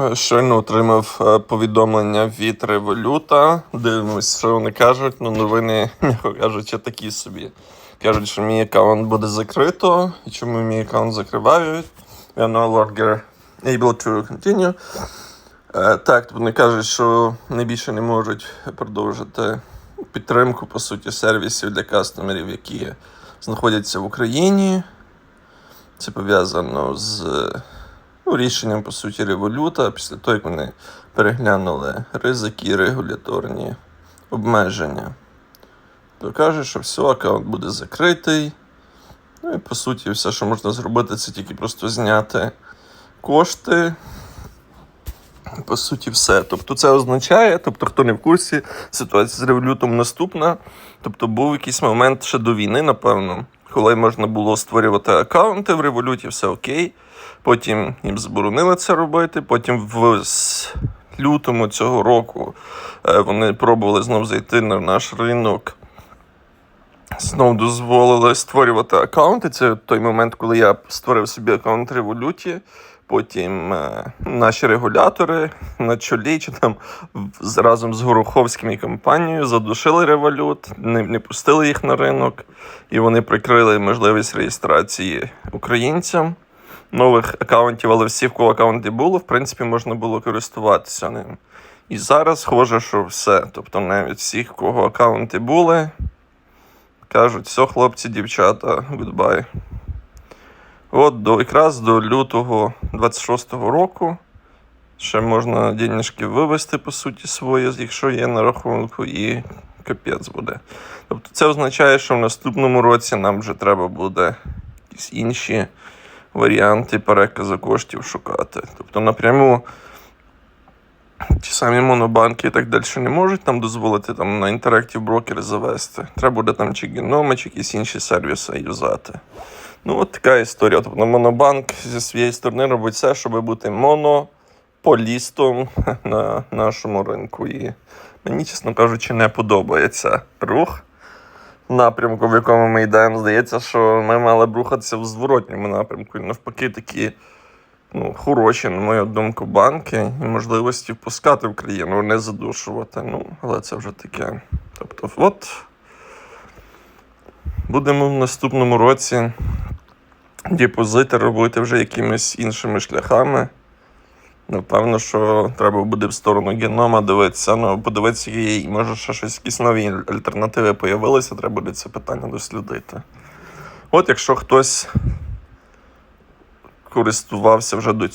Е, Щойно отримав е, повідомлення від Революта. Дивимось, що вони кажуть. Ну, новини, м'яко кажучи, такі собі. Кажуть, що мій аккаунт буде закрито. І чому мій аккаунт закривають? Я no longer able to continue. Е, Так, вони кажуть, що найбільше не можуть продовжити підтримку, по суті, сервісів для кастомерів, які знаходяться в Україні. Це пов'язано з ну, рішенням, по суті, революта після того, як вони переглянули ризики і регуляторні обмеження. То каже, що все, аккаунт буде закритий. Ну і по суті, все, що можна зробити, це тільки просто зняти кошти. По суті, все. Тобто це означає, тобто, хто не в курсі, ситуація з револютом наступна. Тобто був якийсь момент ще до війни, напевно, коли можна було створювати аккаунти в революті, все окей. Потім їм заборонили це робити. Потім в лютому цього року е, вони пробували знов зайти на наш ринок. Знов дозволили створювати аккаунти. Це той момент, коли я створив собі аккаунт Революті. Потім е, наші регулятори на чолі чи там разом з Гороховським і компанією задушили револют, не, не пустили їх на ринок, і вони прикрили можливість реєстрації українцям нових аккаунтів, але всі, в кого аккаунти було, в принципі, можна було користуватися ним. І зараз схоже, що все. Тобто навіть всіх, в кого аккаунти були, кажуть, все, хлопці, дівчата, goodbye. От до, якраз до лютого 26-го року ще можна денежки вивести, по суті, свої, якщо є на рахунку, і капець буде. Тобто це означає, що в наступному році нам вже треба буде якісь інші варіанти переказу коштів шукати. Тобто напряму ті самі монобанки і так далі не можуть нам дозволити там на інтерактив брокери завести. Треба буде там чи геноми, чи якісь інші сервіси юзати. Ну, от така історія. Тобто Монобанк зі своєї сторони робить все, щоб бути монополістом на нашому ринку. І мені, чесно кажучи, не подобається рух напрямку, в якому ми йдемо. Здається, що ми мали б рухатися в зворотньому напрямку. І навпаки, такі ну, хороші, на мою думку, банки і можливості впускати в країну, не задушувати. Ну, але це вже таке. Тобто, от будемо в наступному році депозити робити вже якимись іншими шляхами. Напевно, що треба буде в сторону генома дивитися. Ну, подивитися, є, може, ще щось якісь нові альтернативи появилися, треба буде це питання дослідити. От якщо хтось користувався вже до цього.